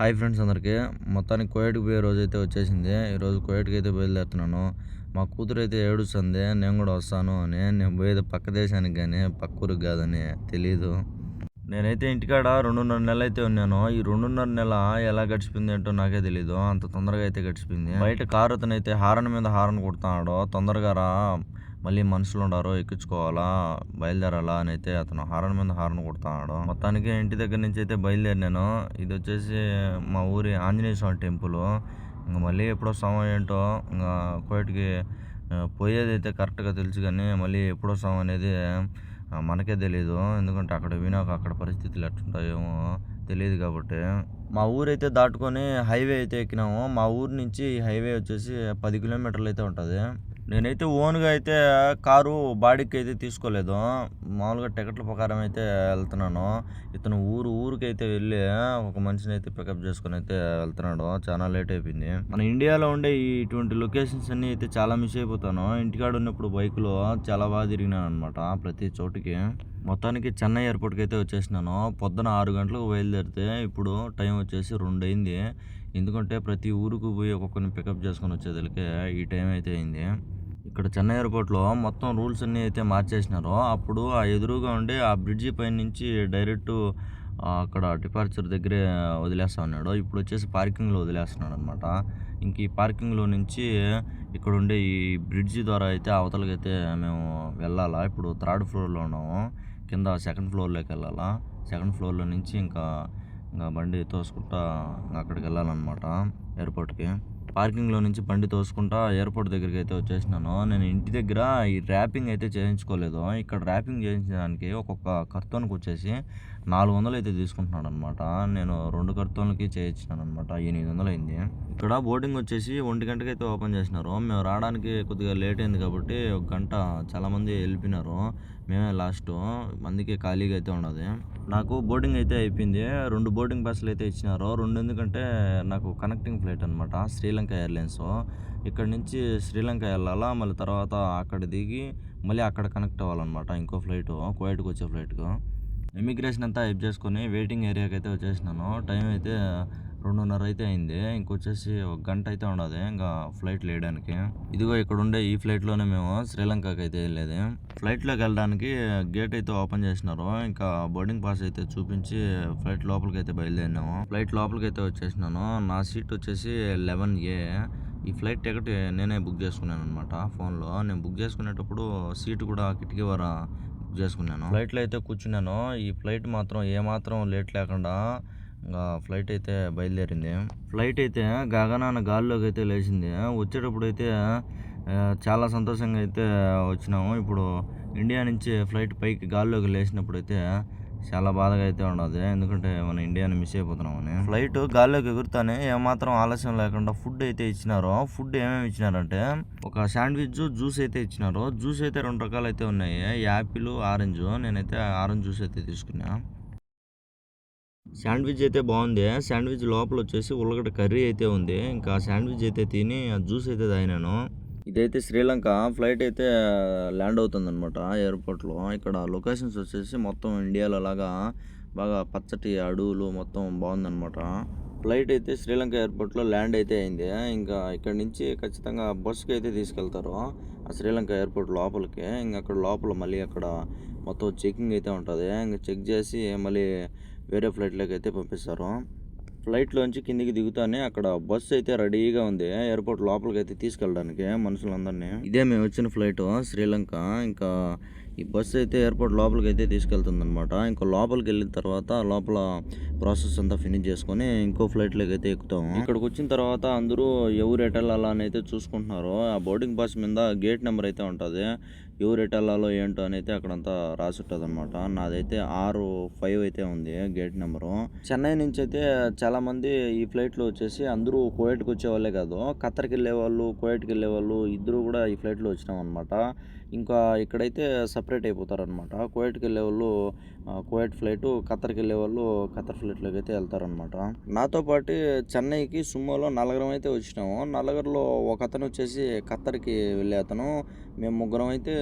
Hi friends అందరికీ. మొత్తానికి కోయట్కి పోయే రోజు అయితే వచ్చేసింది ఈరోజు కోయట్కి అయితే బయలుదేరుతున్నాను. మా కూతురు అయితే ఏడుస్తుంది. నేను కూడా వస్తాను అని. నేను పోయేది పక్క దేశానికి కానీ పక్క ఊరికి కాదని తెలీదు. నేనైతే ఇంటికాడ రెండున్నర నెలలు అయితే ఉన్నాను. ఈ రెండున్నర నెల ఎలా గడిచిపోయింది ఏంటో నాకే తెలీదు. అంత తొందరగా అయితే గడిచిపోయింది. బయట కారు అతను అయితే హారన్ మీద హారన్ కొడుతున్నాడు. తొందరగా రా. మళ్ళీ మనుషులు ఉండారో ఎక్కించుకోవాలా బయలుదేరాలా అని అయితే అతను హారన్ మీద హారన్ కొడుతున్నాడు. మొత్తానికి ఇంటి దగ్గర నుంచి అయితే బయలుదేరినాను ఇది వచ్చేసి మా ఊరి ఆంజనేయ స్వామి టెంపుల్. ఇంకా మళ్ళీ ఎప్పుడో సమయం ఏంటో ఇంకా కోయటికి పోయేది అయితే కరెక్ట్గా తెలుసు కానీ మళ్ళీ ఎప్పుడో సమయం అనేది మనకే తెలియదు ఎందుకంటే అక్కడ వినాక అక్కడ పరిస్థితులు ఎట్లుంటాయేమో తెలియదు కాబట్టి. మా ఊరు అయితే దాటుకొని హైవే అయితే ఎక్కినాము. మా ఊరు నుంచి హైవే వచ్చేసి పది కిలోమీటర్లు అయితే ఉంటుంది. నేనైతే ఓన్గా అయితే కారు బాడీకి అయితే తీసుకోలేదు. మామూలుగా టికెట్ల ప్రకారం అయితే వెళ్తున్నాను. ఇతను ఊరు ఊరికి అయితే వెళ్ళి ఒక మనిషిని అయితే పికప్ చేసుకొని అయితే వెళ్తున్నాడు. చాలా లేట్ అయిపోయింది. మన ఇండియాలో ఉండే ఇటువంటి లొకేషన్స్ అన్నీ అయితే చాలా మిస్ అయిపోతాను. ఇంటికాడ ఉన్నప్పుడు బైక్లో చాలా బాగా తిరిగినాను అనమాట ప్రతి చోటుకి. మొత్తానికి చెన్నై ఎయిర్పోర్ట్కి అయితే వచ్చేసినాను. పొద్దున ఆరు గంటలకు బయలుదేరితే ఇప్పుడు టైం వచ్చేసి రెండు అయింది ఎందుకంటే ప్రతి ఊరికి పోయి ఒక్కొక్కరిని పికప్ చేసుకొని వచ్చేదలికే ఈ టైం అయితే అయింది. ఇక్కడ చెన్నై ఎయిర్పోర్ట్లో మొత్తం రూల్స్ అన్నీ అయితే మార్చేసినారు అప్పుడు ఆ ఎదురుగా ఉండే ఆ బ్రిడ్జి పై నుంచి డైరెక్ట్ అక్కడ డిపార్చర్ దగ్గరే వదిలేస్తా ఉన్నాడు. ఇప్పుడు వచ్చేసి పార్కింగ్లో వదిలేస్తున్నాడు అనమాట ఇంక ఈ పార్కింగ్లో నుంచి ఇక్కడ ఉండే ఈ బ్రిడ్జి ద్వారా అయితే అవతలకి అయితే మేము వెళ్ళాలా. ఇప్పుడు థర్డ్ ఫ్లోర్లో ఉన్నాము. కింద సెకండ్ ఫ్లోర్లోకి వెళ్ళాలా. సెకండ్ ఫ్లోర్లో నుంచి ఇంకా ఇంకా బండి తోసుకుంటా అక్కడికి వెళ్ళాలన్నమాట ఎయిర్పోర్ట్కి. పార్కింగ్లో నుంచి బండి తోసుకుంటా ఎయిర్పోర్ట్ దగ్గరికి అయితే వచ్చేసినాను. నేను ఇంటి దగ్గర ఈ ర్యాపింగ్ అయితే చేయించుకోలేదు. ఇక్కడ ర్యాపింగ్ చేయించడానికి ఒక్కొక్క కర్తోన్కి వచ్చేసి నాలుగు వందలు అయితే తీసుకుంటున్నాడు అనమాట నేను రెండు కర్తోన్లకి చేయించినాను అనమాట ఎనిమిది వందలు అయింది. ఇక్కడ బోటింగ్ వచ్చేసి ఒంటి గంటకి అయితే ఓపెన్ చేసినారు. మేము రావడానికి కొద్దిగా లేట్ అయింది కాబట్టి ఒక గంట చాలామంది వెళ్ళిపోయినారు. మేమే లాస్ట్. మందికి ఖాళీగా అయితే ఉండదు. నాకు బోర్డింగ్ అయితే అయిపోయింది. రెండు బోర్డింగ్ పాస్లు అయితే ఇచ్చినారు. రెండు ఎందుకంటే నాకు కనెక్టింగ్ ఫ్లైట్ అనమాట శ్రీలంక ఎయిర్లైన్స్ ఇక్కడ నుంచి శ్రీలంక వెళ్ళాలా మళ్ళీ తర్వాత అక్కడ దిగి మళ్ళీ అక్కడ కనెక్ట్ అవ్వాలన్నమాట ఇంకో ఫ్లైట్ కువైట్కి వచ్చే ఫ్లైట్కు ఇమిగ్రేషన్ అంతా హెల్ప్ చేసుకొని వెయిటింగ్ ఏరియాకి అయితే వచ్చేసినాను. టైం అయితే రెండున్నర అయితే అయింది. ఇంకొచ్చేసి ఒక గంట అయితే ఉండదు. ఇంకా ఫ్లైట్ లేయడానికి. ఇదిగో ఇక్కడ ఉండే ఈ ఫ్లైట్లోనే మేము శ్రీలంకకి అయితే వెళ్ళేది. ఫ్లైట్లోకి వెళ్ళడానికి గేట్ అయితే ఓపెన్ చేసినారు. ఇంకా బోర్డింగ్ పాస్ అయితే చూపించి ఫ్లైట్ లోపలికి అయితే బయలుదేరినాము. ఫ్లైట్ లోపలికి అయితే వచ్చేసినాను. నా సీట్ వచ్చేసి లెవెన్ ఏ. ఈ ఫ్లైట్ టికెట్ నేనే బుక్ చేసుకున్నాను అనమాట ఫోన్లో. నేను బుక్ చేసుకునేటప్పుడు సీట్ కూడా కిటికీ వర బుక్ చేసుకున్నాను. ఫ్లైట్లో అయితే కూర్చున్నాను. ఈ ఫ్లైట్ మాత్రం ఏమాత్రం లేట్ లేకుండా ఇంకా ఫ్లైట్ అయితే బయలుదేరింది. ఫ్లైట్ అయితే గగనాన గాల్లోకి అయితే లేచింది. వచ్చేటప్పుడు అయితే చాలా సంతోషంగా అయితే వచ్చినాము. ఇప్పుడు ఇండియా నుంచి ఫ్లైట్ పైకి గాల్లోకి లేచినప్పుడు అయితే చాలా బాధగా అయితే ఉండదు. ఎందుకంటే మన ఇండియాని మిస్ అయిపోతున్నామని. ఫ్లైట్ గాల్లోకి ఎగురుతానే ఏమాత్రం ఆలస్యం లేకుండా ఫుడ్ అయితే ఇచ్చినారు. ఫుడ్ ఏమేమి ఇచ్చినారంటే ఒక శాండ్విచ్ జ్యూస్ అయితే ఇచ్చినారు. జ్యూస్ అయితే రెండు రకాలు అయితే ఉన్నాయి. Apple orange. నేనైతే ఆరెంజ్ జ్యూస్ అయితే తీసుకున్నా. శాండ్విచ్ అయితే బాగుంది. శాండ్విచ్ లోపల వచ్చేసి ఉల్లగడ్డ కర్రీ అయితే ఉంది. ఇంకా శాండ్విచ్ అయితే తిని ఆ జ్యూస్ అయితే తాగినాను. ఇదైతే శ్రీలంక. ఫ్లైట్ అయితే ల్యాండ్ అవుతుంది అనమాట ఎయిర్పోర్ట్లో. ఇక్కడ లొకేషన్స్ వచ్చేసి మొత్తం ఇండియాలో లాగా బాగా పచ్చటి అడవులు మొత్తం బాగుందన్నమాట. ఫ్లైట్ అయితే శ్రీలంక ఎయిర్పోర్ట్లో ల్యాండ్ అయితే అయింది. ఇంకా ఇక్కడ నుంచి ఖచ్చితంగా బస్సుకి అయితే తీసుకెళ్తారు ఆ శ్రీలంక ఎయిర్పోర్ట్ లోపలికి. ఇంకా అక్కడ లోపల మళ్ళీ అక్కడ మొత్తం చెకింగ్ అయితే ఉంటుంది. ఇంకా చెక్ చేసి మళ్ళీ వేరే ఫ్లైట్లోకి అయితే పంపిస్తారు. ఫ్లైట్లోంచి కిందికి దిగుతానే అక్కడ బస్సు అయితే రెడీగా ఉంది. ఎయిర్పోర్ట్ లోపలికి అయితే తీసుకెళ్ళడానికి మనుషులందరినీ. ఇదే మేము వచ్చిన ఫ్లైట్ శ్రీలంక. ఇంకా ఈ బస్సు అయితే ఎయిర్పోర్ట్ లోపలికి అయితే తీసుకెళ్తుంది అనమాట ఇంకా లోపలికి వెళ్ళిన తర్వాత లోపల ప్రాసెస్ అంతా ఫినిష్ చేసుకొని ఇంకో ఫ్లైట్లోకి అయితే ఎక్కుతాము ఇక్కడికి వచ్చిన తర్వాత అందరూ ఎవరు ఎటెళ్ళాలని అయితే చూసుకుంటున్నారు. ఆ బోర్డింగ్ పాస్ మీద గేట్ నెంబర్ అయితే ఉంటుంది. ఎవరు ఎటు వెళ్ళాలో ఏంటో అని అయితే అక్కడంతా రాసి ఉంటుంది అనమాట నాదైతే ఆరు ఫైవ్ అయితే ఉంది గేట్ నెంబరు. చెన్నై నుంచి అయితే చాలా మంది ఈ ఫ్లైట్లో వచ్చేసి అందరూ కోయట్కి వచ్చే వాళ్ళే కాదు ఖత్తర్కి వెళ్ళే వాళ్ళు కోయట్కి వెళ్ళే వాళ్ళు ఇద్దరు కూడా ఈ ఫ్లైట్లో వచ్చినాం అనమాట ఇంకా ఇక్కడైతే సపరేట్ అయిపోతారనమాట కోయట్కి వెళ్ళే వాళ్ళు కువైట్ ఫ్లైట్ ఖతర్కి వెళ్ళే వాళ్ళు ఖతర్ ఫ్లైట్లోకి అయితే వెళ్తారనమాట నాతో పాటు చెన్నైకి సుమోలో నలుగురం అయితే వచ్చినాము. నలుగురిలో ఒక అతను వచ్చేసి ఖతర్కి వెళ్ళే అతను మేము ముగ్గురం అయితే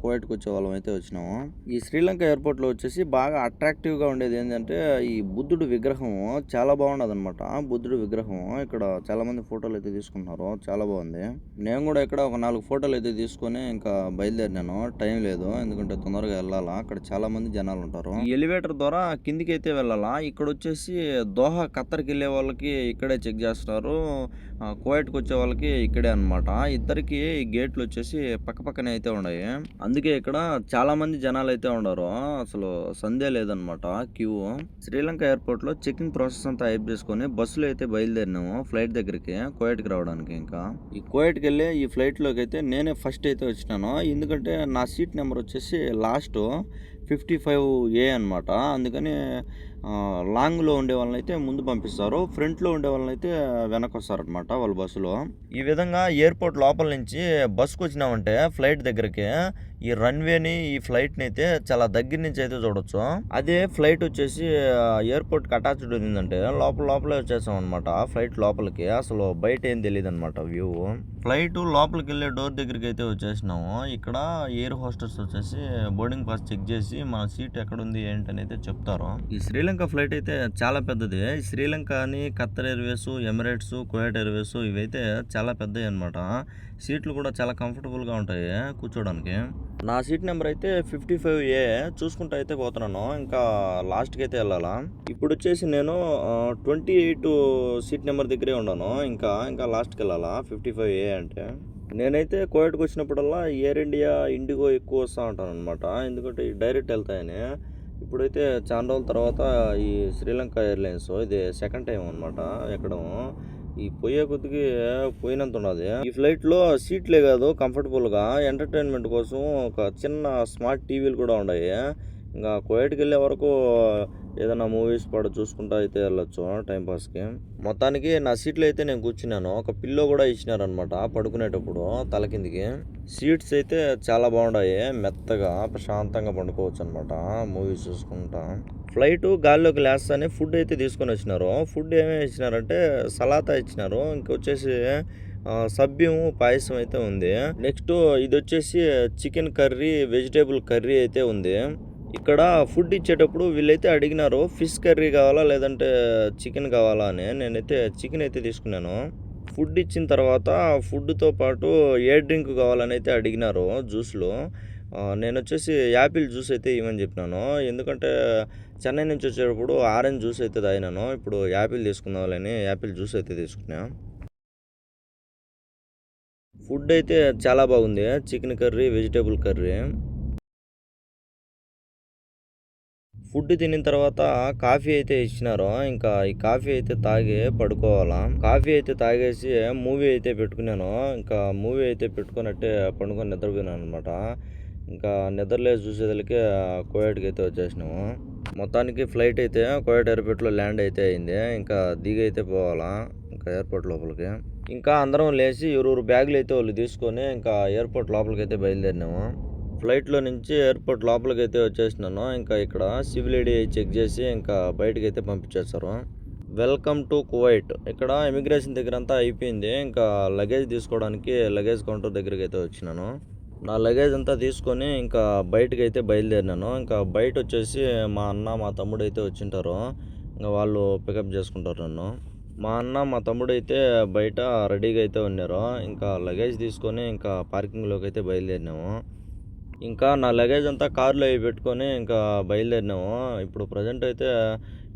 కువైట్కి వచ్చే వాళ్ళం అయితే వచ్చినాము. ఈ శ్రీలంక ఎయిర్పోర్ట్లో వచ్చేసి బాగా అట్రాక్టివ్గా ఉండేది ఏంటంటే ఈ బుద్ధుడు విగ్రహం చాలా బాగుండదు అనమాట బుద్ధుడు విగ్రహం ఇక్కడ చాలామంది ఫోటోలు అయితే తీసుకుంటున్నారు. చాలా బాగుంది. నేను కూడా ఇక్కడ ఒక నాలుగు ఫోటోలు అయితే తీసుకొని ఇంకా బయలుదేరినాను. టైం లేదు ఎందుకంటే తొందరగా వెళ్ళాలా. అక్కడ చాలా మంది జనాలు ఉంటారు ఎలివేటర్ ద్వారా కిందికి అయితే వెళ్ళాలా? ఇక్కడ వచ్చేసి దోహా ఖత్తర్కి వెళ్ళే వాళ్ళకి ఇక్కడే చెక్ చేస్తున్నారు. కోయట్కి వచ్చే వాళ్ళకి ఇక్కడే అన్నమాట. ఇద్దరికి గేట్లు వచ్చేసి పక్క పక్కనే అయితే ఉన్నాయి. అందుకే ఇక్కడ చాలా మంది జనాలు అయితే ఉన్నారు. అసలు సందే లేదనమాట క్యూ. శ్రీలంక ఎయిర్పోర్ట్లో చెకింగ్ ప్రాసెస్ అంతా అయిప్ చేసుకొని బస్సులో అయితే బయలుదేరినాము ఫ్లైట్ దగ్గరికి కోయట్కి రావడానికి ఇంకా. ఈ కోయట్కి వెళ్ళి ఈ ఫ్లైట్లోకి అయితే నేనే ఫస్ట్ అయితే వచ్చినాను. ఎందుకంటే నా సీట్ నెంబర్ వచ్చేసి లాస్ట్. ఫిఫ్టీ ఫైవ్ ఏ అనమాట అందుకని లాంగ్లో ఉండే వాళ్ళని అయితే ముందు పంపిస్తారు. ఫ్రంట్లో ఉండే వాళ్ళని అయితే వెనక్కి వస్తారనమాట వాళ్ళ బస్సులో. ఈ విధంగా ఎయిర్పోర్ట్ లోపల నుంచి బస్సుకు వచ్చినామంటే ఫ్లైట్ దగ్గరికి ఈ రన్వేని ఈ ఫ్లైట్ని అయితే చాలా దగ్గర నుంచి అయితే చూడొచ్చు. అదే ఫ్లైట్ వచ్చేసి ఎయిర్పోర్ట్కి అటాచ్డ్ ఉందంటే లోపల లోపలే వచ్చేసాం అనమాట ఫ్లైట్ లోపలికి అసలు బయట ఏం తెలియదు అనమాట వ్యూ. ఫ్లైట్ లోపలికి వెళ్ళే డోర్ దగ్గరికి అయితే వచ్చేసినాము. ఇక్కడ ఎయిర్ హోస్టర్స్ వచ్చేసి బోర్డింగ్ పాస్ చెక్ చేసి మన సీట్ ఎక్కడ ఉంది ఏంటి అయితే చెప్తారు. ఈ శ్రీలంక శ్రీలంక ఫ్లైట్ అయితే చాలా పెద్దది. శ్రీలంక అని Qatar Airways Emirates Kuwait Airways ఇవైతే చాలా పెద్దవి అనమాట సీట్లు కూడా చాలా కంఫర్టబుల్గా ఉంటాయి కూర్చోడానికి. నా సీట్ నెంబర్ అయితే ఫిఫ్టీ ఫైవ్ ఏ. చూసుకుంటూ అయితే పోతున్నాను. ఇంకా లాస్ట్కి అయితే వెళ్ళాలా. ఇప్పుడు వచ్చేసి నేను ట్వంటీ ఎయిట్ సీట్ నెంబర్ దగ్గరే ఉన్నాను. ఇంకా ఇంకా లాస్ట్కి వెళ్ళాలా? ఫిఫ్టీ ఫైవ్ ఏ అంటే. నేనైతే కోయట్కి వచ్చినప్పుడల్లా ఎయిర్ ఇండియా ఇండిగో ఎక్కువ వస్తూ ఉంటాను అనమాట ఎందుకంటే డైరెక్ట్ వెళ్తాయని. ఇప్పుడైతే చాలా రోజుల తర్వాత ఈ శ్రీలంక ఎయిర్లైన్స్ ఇది సెకండ్ టైం అనమాట ఎక్కడం. ఈ పోయే కొద్దికి పోయినంత ఉన్నది ఈ ఫ్లైట్లో సీట్లే కాదు కంఫర్టబుల్గా ఎంటర్టైన్మెంట్ కోసం ఒక చిన్న స్మార్ట్ టీవీలు కూడా ఉన్నాయి ఇంకా కోయట్కి వెళ్ళే వరకు ఏదైనా మూవీస్ పడ చూసుకుంటా అయితే వెళ్ళొచ్చు టైంపాస్కి మొత్తానికి నా సీట్లో అయితే నేను కూర్చున్నాను. ఒక పిల్లో కూడా ఇచ్చినారనమాట పడుకునేటప్పుడు తల కిందికి. సీట్స్ అయితే చాలా బాగున్నాయి మెత్తగా ప్రశాంతంగా పండుకోవచ్చు అనమాట మూవీస్ చూసుకుంటా. ఫ్లైట్ గాల్లోకి లేస్తానే ఫుడ్ అయితే తీసుకొని వచ్చినారు. ఫుడ్ ఏమేమి ఇచ్చినారంటే సలాతా ఇచ్చినారు. ఇంకొచ్చేసి ఆ, సభ్యం పాయసం అయితే ఉంది. నెక్స్ట్ ఇది వచ్చేసి చికెన్ కర్రీ వెజిటేబుల్ కర్రీ అయితే ఉంది. ఇక్కడ ఫుడ్ ఇచ్చేటప్పుడు వీళ్ళైతే అడిగినారు ఫిష్ కర్రీ కావాలా లేదంటే చికెన్ కావాలా అని. నేనైతే చికెన్ అయితే తీసుకున్నాను. ఫుడ్ ఇచ్చిన తర్వాత ఫుడ్తో పాటు ఏ డ్రింక్ కావాలని అయితే అడిగినారు జ్యూస్లో. నేను వచ్చేసి యాపిల్ జ్యూస్ అయితే ఇవ్వని చెప్పినాను. ఎందుకంటే చెన్నై నుంచి వచ్చేటప్పుడు ఆరెంజ్ జ్యూస్ అయితే తాగినాను. ఇప్పుడు యాపిల్ తీసుకుందామని యాపిల్ జ్యూస్ అయితే తీసుకున్నా. ఫుడ్ అయితే చాలా బాగుంది. Chicken curry vegetable curry. Food తినిన తర్వాత కాఫీ అయితే ఇచ్చినారు. ఇంకా ఈ కాఫీ అయితే తాగి పడుకోవాలా. కాఫీ అయితే తాగేసి మూవీ అయితే పెట్టుకున్నాను. ఇంకా మూవీ అయితే పెట్టుకున్నట్టే పండుకొని నిద్రపోయినాను అనమాట ఇంకా నిద్రలేసి చూసేదలకి కోయట్కి అయితే వచ్చేసినాము. మొత్తానికి ఫ్లైట్ అయితే కోయట్ ఎయిర్పోర్ట్లో ల్యాండ్ అయితే అయింది. ఇంకా దిగి అయితే పోవాలా. ఇంకా ఎయిర్పోర్ట్ లోపలికి. ఇంకా అందరం లేచి ఇరువురు బ్యాగులు అయితే వాళ్ళు తీసుకొని ఇంకా ఎయిర్పోర్ట్ లోపలికి అయితే బయలుదేరినాము. ఫ్లైట్లో నుంచి ఎయిర్పోర్ట్ లోపలికి అయితే వచ్చేసినాను ఇంకా ఇక్కడ సివిల్ ఐడి చెక్ చేసి ఇంకా బయటకు అయితే పంపించేస్తారు. Welcome to Kuwait. ఇక్కడ ఇమిగ్రేషన్ దగ్గర అంతా అయిపోయింది. ఇంకా లగేజ్ తీసుకోవడానికి లగేజ్ కౌంటర్ దగ్గరికి అయితే వచ్చినాను. నా లగేజ్ అంతా తీసుకొని ఇంకా బయటకి అయితే బయలుదేరినాను. ఇంకా బయట వచ్చేసి మా అన్న మా తమ్ముడు అయితే వచ్చింటారు. ఇంకా వాళ్ళు పికప్ చేసుకుంటారు నన్ను. మా అన్న మా తమ్ముడు అయితే బయట రెడీగా అయితే ఉన్నారు. ఇంకా లగేజ్ తీసుకొని ఇంకా పార్కింగ్లోకి అయితే బయలుదేరినాము. ఇంకా నా లగేజ్ అంతా కార్లో అవి పెట్టుకొని ఇంకా బయలుదేరినాము. ఇప్పుడు ప్రజెంట్ అయితే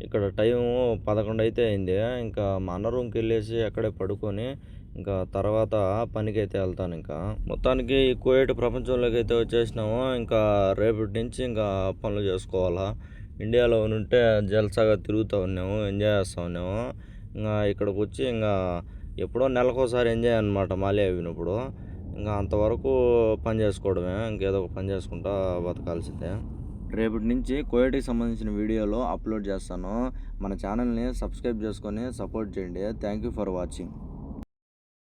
ఇక్కడ టైము పదకొండు అయితే అయింది. ఇంకా మా అన్న రూమ్కి వెళ్ళేసి అక్కడే పడుకొని ఇంకా తర్వాత పనికి అయితే వెళ్తాను ఇంకా. మొత్తానికి ఈ కువైట్ ప్రపంచంలోకి అయితే వచ్చేసినాము. ఇంకా రేపటి నుంచి ఇంకా పనులు చేసుకోవాలా. ఇండియాలో ఉంటే జల్సాగా తిరుగుతూ ఉన్నాము ఎంజాయ్ చేస్తూ ఉన్నాము. ఇంకా ఇక్కడికి వచ్చి ఇంకా ఎప్పుడో నెలకోసారి ఎంజాయ్ అనమాట మాలే అయినప్పుడు ఇంకా అంతవరకు పని చేసుకోవడమే. ఇంకేదో ఒక పని చేసుకుంటా బతకాల్సిందే. రేపటి నుంచి కోయటికి సంబంధించిన వీడియోలు అప్లోడ్ చేస్తాను. మన ఛానల్ని సబ్స్క్రైబ్ చేసుకొని సపోర్ట్ చేయండి. Thank you for watching.